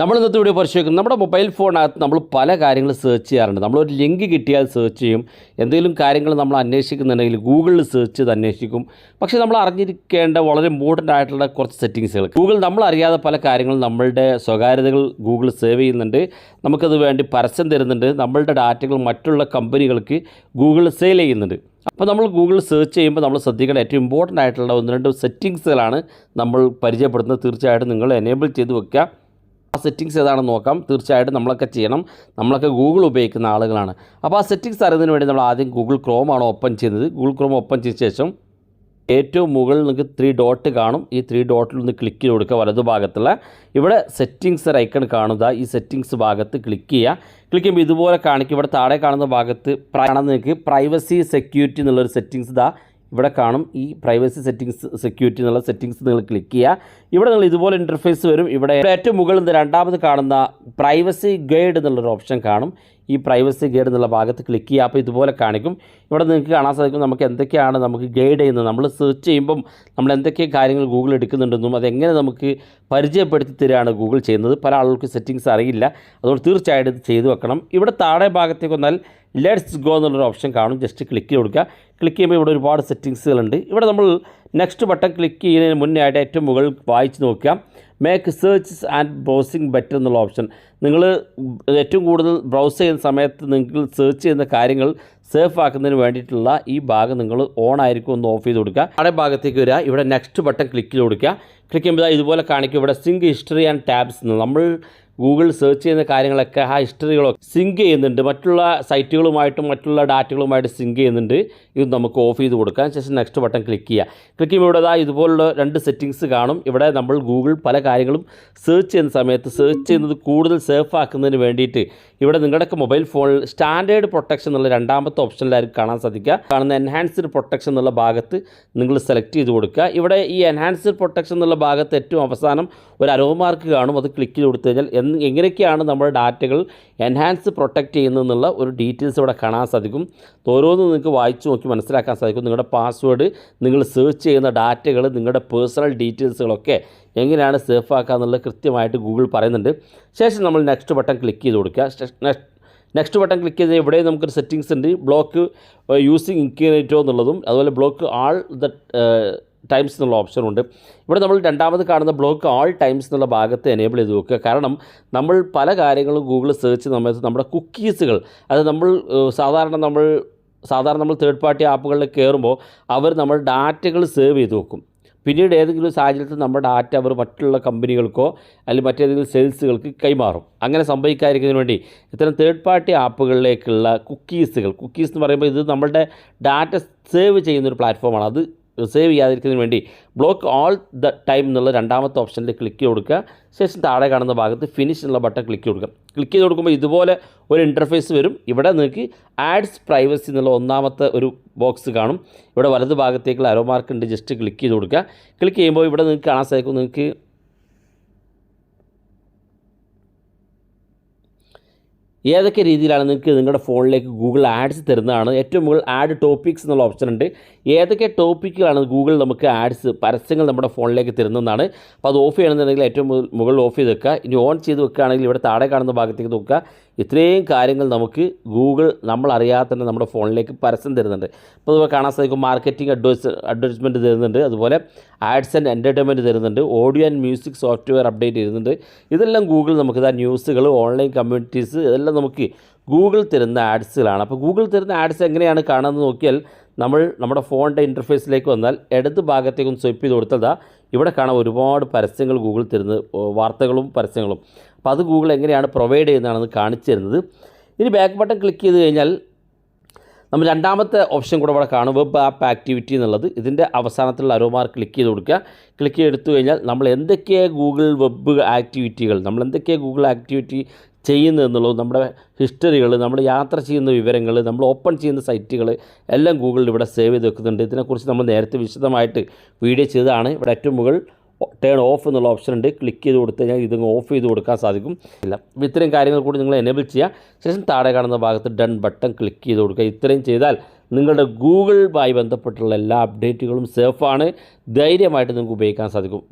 നമ്മൾ ഇന്നത്തെ വീഡിയോ പരിശോധിക്കുന്നത് നമ്മുടെ മൊബൈൽ ഫോണിനകത്ത് നമ്മൾ പല കാര്യങ്ങൾ സെർച്ച് ചെയ്യാറുണ്ട്. നമ്മളൊരു ലിങ്ക് കിട്ടിയാൽ സെർച്ച് ചെയ്യും. എന്തെങ്കിലും കാര്യങ്ങൾ നമ്മൾ അന്വേഷിക്കുന്നുണ്ടെങ്കിൽ ഗൂഗിളിൽ സെർച്ച് ചെയ്ത് അന്വേഷിക്കും. പക്ഷേ നമ്മൾ അറിഞ്ഞിരിക്കേണ്ട വളരെ ഇമ്പോർട്ടന്റ് ആയിട്ടുള്ള കുറച്ച് സെറ്റിങ്സുകൾ ഗൂഗിൾ നമ്മൾ അറിയാതെ പല കാര്യങ്ങളും നമ്മളുടെ സ്വകാര്യതകൾ ഗൂഗിൾ സേവ് ചെയ്യുന്നുണ്ട്. നമുക്കത് വേണ്ടി പരസ്യം തരുന്നുണ്ട്. നമ്മളുടെ ഡാറ്റകൾ മറ്റുള്ള കമ്പനികൾക്ക് ഗൂഗിൾ സെയിൽ ചെയ്യുന്നുണ്ട്. അപ്പോൾ നമ്മൾ ഗൂഗിൾ സെർച്ച് ചെയ്യുമ്പോൾ നമ്മൾ ശ്രദ്ധിക്കേണ്ട ഏറ്റവും ഇമ്പോർട്ടന്റ് ആയിട്ടുള്ള ഒന്ന് രണ്ട് സെറ്റിങ്സുകളാണ് നമ്മൾ പരിചയപ്പെടുന്നത് തീർച്ചയായിട്ടും നിങ്ങൾ എനേബിൾ ചെയ്ത് വെക്കുക. ആ സെറ്റിങ്സ് ഏതാണെന്ന് നോക്കാം. തീർച്ചയായിട്ടും നമ്മളൊക്കെ ചെയ്യണം. നമ്മളൊക്കെ ഗൂഗിൾ ഉപയോഗിക്കുന്ന ആളുകളാണ്. അപ്പോൾ ആ സെറ്റിങ്സ് അറിയുന്നതിന് വേണ്ടി നമ്മൾ ആദ്യം ഗൂഗിൾ ക്രോം ആണ് ഓപ്പൺ ചെയ്യുന്നത്. ഗൂഗിൾ ക്രോം ഓപ്പൺ ചെയ്ത ശേഷം ഏറ്റവും മുകളിൽ നിങ്ങൾക്ക് ത്രീ ഡോട്ട് കാണും. ഈ ത്രീ ഡോട്ടിൽ ഒന്ന് ക്ലിക്ക് ചെയ്ത് കൊടുക്കുക. വലതുഭാഗത്തുള്ള ഇവിടെ സെറ്റിങ്സ് ഐക്കൺ കാണുക. ഈ സെറ്റിങ്സ് ഭാഗത്ത് ക്ലിക്ക് ചെയ്യുക. ക്ലിക്ക് ചെയ്യുമ്പോൾ ഇതുപോലെ കാണിക്കും. ഇവിടെ താഴെ കാണുന്ന ഭാഗത്ത് നിങ്ങൾക്ക് പ്രൈവസി സെക്യൂരിറ്റി എന്നുള്ളൊരു സെറ്റിങ്സ് ഇതാ ഇവിടെ കാണും ഈ പ്രൈവസി സെറ്റിങ്സ് സെക്യൂരിറ്റി എന്നുള്ള സെറ്റിങ്സ് നിങ്ങൾ ക്ലിക്ക് ചെയ്യുക. ഇവിടെ നിങ്ങൾ ഇതുപോലെ ഇന്റർഫേസ് വരും. ഇവിടെ ഏറ്റവും മുകളിൽ നിന്ന് രണ്ടാമത് കാണുന്ന പ്രൈവസി ഗൈഡ് എന്നുള്ളൊരു ഓപ്ഷൻ കാണും. ഈ പ്രൈവസി ഗൈഡ് എന്നുള്ള ഭാഗത്ത് ക്ലിക്ക് ചെയ്യുക. അപ്പോൾ ഇതുപോലെ കാണിക്കും. ഇവിടെ നിങ്ങൾക്ക് കാണാൻ സാധിക്കും നമുക്ക് എന്തൊക്കെയാണ് നമുക്ക് ഗൈഡ് ചെയ്യുന്നത്. നമ്മൾ സെർച്ച് ചെയ്യുമ്പം നമ്മൾ എന്തൊക്കെ കാര്യങ്ങൾ ഗൂഗിൾ എടുക്കുന്നുണ്ടെന്നും അതെങ്ങനെ നമുക്ക് പരിചയപ്പെടുത്തി തരികയാണ് ഗൂഗിൾ ചെയ്യുന്നത്. പല ആളുകൾക്ക് സെറ്റിങ്സ് അറിയില്ല. അതുകൊണ്ട് തീർച്ചയായിട്ടും ഇത് ചെയ്തു വെക്കണം. ഇവിടെ താഴെ ഭാഗത്തേക്ക് വന്നാൽ ലെറ്റ്സ് ഗോ എന്നുള്ളൊരു ഓപ്ഷൻ കാണും. ജസ്റ്റ് ക്ലിക്ക് കൊടുക്കുക. ക്ലിക്ക് ചെയ്യുമ്പോൾ ഇവിടെ ഒരുപാട് സെറ്റിങ്സുകളുണ്ട് ഇവിടെ നമ്മൾ നെക്സ്റ്റ് ബട്ടൺ ക്ലിക്ക് ചെയ്യുന്നതിന് മുന്നേ ആയിട്ട് ഏറ്റവും മുകളിൽ വായിച്ച് നോക്കുക make searches and browsing better എന്നുള്ള ഓപ്ഷൻ നിങ്ങൾ ഏറ്റവും കൂടുതൽ ബ്രൗസ് ചെയ്യുന്ന സമയത്ത് നിങ്ങൾക്ക് സെർച്ച് ചെയ്യുന്ന കാര്യങ്ങൾ സേഫ് ആക്കുന്നതിന് വേണ്ടിയിട്ടുള്ള ഈ ഭാഗം നിങ്ങൾ ഓൺ ആയിരിക്കും ഒന്ന് ഓഫ് ചെയ്ത് കൊടുക്കുക. അവിടെ ഭാഗത്തേക്ക് വരിക. ഇവിടെ നെക്സ്റ്റ് ബട്ടൺ ക്ലിക്ക് ചെയ്ത് കൊടുക്കുക. ക്ലിക്ക് ചെയ്യുമ്പോൾ ഇതുപോലെ കാണിക്കും. ഇവിടെ സിങ്ക് ഹിസ്റ്ററി ആൻഡ് ടാബ്സ് നമ്മൾ ഗൂഗിൾ സെർച്ച് ചെയ്യുന്ന കാര്യങ്ങളൊക്കെ ആ ഹിസ്റ്ററികളൊക്കെ സിങ്ക് ചെയ്യുന്നുണ്ട്. മറ്റുള്ള സൈറ്റുകളുമായിട്ടും മറ്റുള്ള ഡാറ്റകളുമായിട്ട് സിങ്ക് ചെയ്യുന്നുണ്ട്. ഇത് നമുക്ക് ഓഫ് ചെയ്ത് കൊടുക്കാം. ശേഷം നെക്സ്റ്റ് ബട്ടൺ ക്ലിക്ക് ചെയ്യുക. ക്ലിക്ക് ചെയ്യുമ്പോൾ ഇവിടെ ഇതാ ഇതുപോലുള്ള രണ്ട് സെറ്റിങ്സ് കാണും. ഇവിടെ നമ്മൾ ഗൂഗിൾ പല കാര്യങ്ങളും സെർച്ച് ചെയ്യുന്ന സമയത്ത് സെർച്ച് ചെയ്യുന്നത് കൂടുതൽ സേഫ് ആക്കുന്നതിന് വേണ്ടിയിട്ട് ഇവിടെ നിങ്ങളുടെയൊക്കെ മൊബൈൽ ഫോണിൽ സ്റ്റാൻഡേർഡ് പ്രൊട്ടക്ഷൻ എന്നുള്ള രണ്ടാമത്തെ ഓപ്ഷനിലായിരിക്കും കാണാൻ സാധിക്കുക. കാണുന്ന എൻഹാൻസ്ഡ് പ്രൊട്ടക്ഷൻ എന്നുള്ള ഭാഗത്ത് നിങ്ങൾ സെലക്ട് ചെയ്ത് കൊടുക്കുക. ഇവിടെ ഈ എൻഹാൻസ്ഡ് പ്രൊട്ടക്ഷൻ എന്നുള്ള ഭാഗത്ത് ഏറ്റവും അവസാനം ഒരു അരോ മാർക്ക് കാണും. അത് ക്ലിക്ക് ചെയ്ത് കൊടുത്തു കഴിഞ്ഞാൽ എങ്ങനെയൊക്കെയാണ് നമ്മുടെ ഡാറ്റകൾ എൻഹാൻസ് പ്രൊട്ടക്റ്റ് ചെയ്യുന്നതെന്നുള്ള ഒരു ഡീറ്റെയിൽസ് ഇവിടെ കാണാൻ സാധിക്കും. ഓരോന്നും നിങ്ങൾക്ക് വായിച്ചു നോക്കി മനസ്സിലാക്കാൻ സാധിക്കും. നിങ്ങളുടെ പാസ്വേഡ് നിങ്ങൾ സെർച്ച് ചെയ്യുന്ന ഡാറ്റകൾ നിങ്ങളുടെ പേഴ്സണൽ ഡീറ്റെയിൽസുകളൊക്കെ എങ്ങനെയാണ് സേഫ് ആക്കുക എന്നുള്ളത് കൃത്യമായിട്ട് ഗൂഗിൾ പറയുന്നുണ്ട്. ശേഷം നമ്മൾ നെക്സ്റ്റ് ബട്ടൺ ക്ലിക്ക് ചെയ്ത് കൊടുക്കുക. നെക്സ്റ്റ് ബട്ടൺ ക്ലിക്ക് ചെയ്താൽ ഇവിടെ നമുക്കൊരു സെറ്റിങ്സ് ഉണ്ട്. ബ്ലോക്ക് യൂസിങ് ഇൻക്യുനേറ്റോ എന്നുള്ളതും അതുപോലെ ബ്ലോക്ക് ആൾ ദ ടൈംസ് എന്നുള്ള ഓപ്ഷനുണ്ട് ഇവിടെ നമ്മൾ രണ്ടാമത് കാണുന്ന ബ്ലോക്ക് ആൾ ടൈംസ് എന്നുള്ള ഭാഗത്ത് എനേബിൾ ചെയ്ത് നോക്കുക കാരണം നമ്മൾ പല കാര്യങ്ങളും ഗൂഗിൾ സെർച്ച് നമ്മൾ നമ്മുടെ കുക്കീസുകൾ അത് നമ്മൾ സാധാരണ നമ്മൾ സാധാരണ നമ്മൾ തേർഡ് പാർട്ടി ആപ്പുകളിൽ കയറുമ്പോൾ അവർ നമ്മൾ ഡാറ്റകൾ സേവ് ചെയ്ത് വെക്കും. പിന്നീട് ഏതെങ്കിലും സാഹചര്യത്തിൽ നമ്മുടെ ഡാറ്റ അവർ മറ്റുള്ള കമ്പനികൾക്കോ അല്ലെങ്കിൽ മറ്റേതെങ്കിലും സെയിൽസുകൾക്ക് കൈമാറും. അങ്ങനെ സംഭവിക്കാതിരിക്കുന്നതിന് വേണ്ടി ഇത്തരം തേർഡ് പാർട്ടി ആപ്പുകളിലേക്കുള്ള കുക്കീസുകൾ കുക്കീസ് എന്ന് പറയുമ്പോൾ ഇത് നമ്മളുടെ ഡാറ്റ സേവ് ചെയ്യുന്നൊരു പ്ലാറ്റ്ഫോമാണ് അത് സേവ് ചെയ്യാതിരിക്കുന്നതിന് വേണ്ടി ബ്ലോക്ക് ഓൾ ദ ടൈം എന്നുള്ള രണ്ടാമത്തെ ഓപ്ഷനിൽ ക്ലിക്ക് ചെയ്ത് കൊടുക്കുക. ശേഷം താഴെ കാണുന്ന ഭാഗത്ത് ഫിനിഷ് എന്നുള്ള ബട്ടൺ ക്ലിക്ക് കൊടുക്കുക. ക്ലിക്ക് ചെയ്ത് കൊടുക്കുമ്പോൾ ഇതുപോലെ ഒരു ഇന്റർഫേസ് വരും. ഇവിടെ നിങ്ങൾക്ക് ആഡ്സ് പ്രൈവസി എന്നുള്ള ഒന്നാമത്തെ ഒരു ബോക്സ് കാണും. ഇവിടെ വലത് ഭാഗത്തേക്കുള്ള അരോ മാർക്ക് ഉണ്ട്. ജസ്റ്റ് ക്ലിക്ക് ചെയ്ത് കൊടുക്കുക. ക്ലിക്ക് ചെയ്യുമ്പോൾ ഇവിടെ നിങ്ങൾക്ക് കാണാൻ സാധിക്കും. നിങ്ങൾക്ക് ഏതൊക്കെ രീതിയിലാണ് നിങ്ങൾക്ക് നിങ്ങളുടെ ഫോണിലേക്ക് ഗൂഗിൾ ആഡ്സ് തരുന്നതാണ്? ഏറ്റവും മുകളിൽ ആഡ് ടോപ്പിക്സ് എന്നുള്ള ഓപ്ഷൻ ഉണ്ട്. ഏതൊക്കെ ടോപ്പിക്കുകളാണ് ഗൂഗിൾ നമുക്ക് ആഡ്സ് പരസ്യങ്ങൾ നമ്മുടെ ഫോണിലേക്ക് തരുന്നതാണ് അപ്പോൾ അത് ഓഫ് ചെയ്യണമെന്നുണ്ടെങ്കിൽ ഏറ്റവും മുകളിൽ- ഓഫ് ചെയ്ത് വെക്കുക. ഇനി ഓൺ ചെയ്ത് വെക്കുകയാണെങ്കിൽ ഇവിടെ താഴെ കാണുന്ന ഭാഗത്തേക്ക് നോക്കുക. ഇത്രയും കാര്യങ്ങൾ നമുക്ക് ഗൂഗിൾ നമ്മൾ അറിയാതെ തന്നെ നമ്മുടെ ഫോണിലേക്ക് പരസ്യം തരുന്നുണ്ട്. അപ്പോൾ അതുപോലെ കാണാൻ സാധിക്കും മാർക്കറ്റിംഗ് അഡ്വൈസ് അഡ്വർടൈസ്മെന്റ് തരുന്നുണ്ട്. അതുപോലെ ആഡ്സ് ആൻഡ് എന്റർടൈൻമെന്റ് തരുന്നുണ്ട്. Audio and music software update ചെയ്യുന്നുണ്ട് ഇതെല്ലാം ഗൂഗിൾ നമുക്ക് ഇതാ ന്യൂസുകൾ ഓൺലൈൻ കമ്മ്യൂണിറ്റീസ് ഇതെല്ലാം നമുക്ക് ഗൂഗിൾ തരുന്ന ആഡ്സുകളാണ് അപ്പോൾ ഗൂഗിൾ തരുന്ന ആഡ്സ് എങ്ങനെയാണ് കാണുന്നത് നോക്കിയാൽ നമ്മൾ നമ്മുടെ ഫോണിന്റെ ഇന്റർഫേസിലേക്ക് വന്നാൽ ഇടത് ഭാഗത്തേക്കൊന്ന് സ്വൈപ്പ് ചെയ്ത് കൊടുത്താൽ ഇവിടെ കാണാൻ ഒരുപാട് പരസ്യങ്ങൾ ഗൂഗിൾ തരുന്നത് വാർത്തകളും പരസ്യങ്ങളും. അപ്പോൾ അത് ഗൂഗിൾ എങ്ങനെയാണ് പ്രൊവൈഡ് ചെയ്യുന്നതാണെന്ന് കാണിച്ചു തരുന്നത്. ഇനി ബാക്ക് ബട്ടൺ ക്ലിക്ക് ചെയ്ത് കഴിഞ്ഞാൽ നമ്മൾ രണ്ടാമത്തെ ഓപ്ഷൻ കൂടെ ഇവിടെ കാണും വെബ് ആപ്പ് ആക്ടിവിറ്റി എന്നുള്ളത്. ഇതിന്റെ അവസാനത്തിലുള്ള അരോമാർ ക്ലിക്ക് ചെയ്ത് കൊടുക്കുക. ക്ലിക്ക് ചെയ്തെടുത്തു കഴിഞ്ഞാൽ നമ്മൾ എന്തൊക്കെ ഗൂഗിൾ വെബ് ആക്ടിവിറ്റികൾ നമ്മൾ എന്തൊക്കെ ഗൂഗിൾ ആക്ടിവിറ്റി ചെയ്യുന്നത് എന്നുള്ളത് നമ്മുടെ ഹിസ്റ്ററികൾ നമ്മൾ യാത്ര ചെയ്യുന്ന വിവരങ്ങൾ നമ്മൾ ഓപ്പൺ ചെയ്യുന്ന സൈറ്റുകൾ എല്ലാം ഗൂഗിളിൽ ഇവിടെ സേവ് ചെയ്ത് വെക്കുന്നുണ്ട്. ഇതിനെക്കുറിച്ച് നമ്മൾ നേരത്തെ വിശദമായിട്ട് വീഡിയോ ചെയ്തതാണ്. ഇവിടെ ഏറ്റവും മുകൾ ടേൺ ഓഫ് എന്നുള്ള ഓപ്ഷൻ ഉണ്ട്. ക്ലിക്ക് ചെയ്ത് കൊടുത്തു കഴിഞ്ഞാൽ ഇതങ്ങ് ഓഫ് ചെയ്ത് കൊടുക്കാൻ സാധിക്കും. ഇല്ല. ഇത്രയും കാര്യങ്ങൾ കൂടി നിങ്ങൾ എനേബിൾ ചെയ്യുക. ശേഷം താഴെ കാണുന്ന ഭാഗത്ത് ഡൺ ബട്ടൺ ക്ലിക്ക് ചെയ്ത് കൊടുക്കുക. ഇത്രയും ചെയ്താൽ നിങ്ങളുടെ ഗൂഗിളുമായി ബന്ധപ്പെട്ടുള്ള എല്ലാ അപ്ഡേറ്റുകളും സേഫാണ് ധൈര്യമായിട്ട് നിങ്ങൾക്ക് ഉപയോഗിക്കാൻ സാധിക്കും.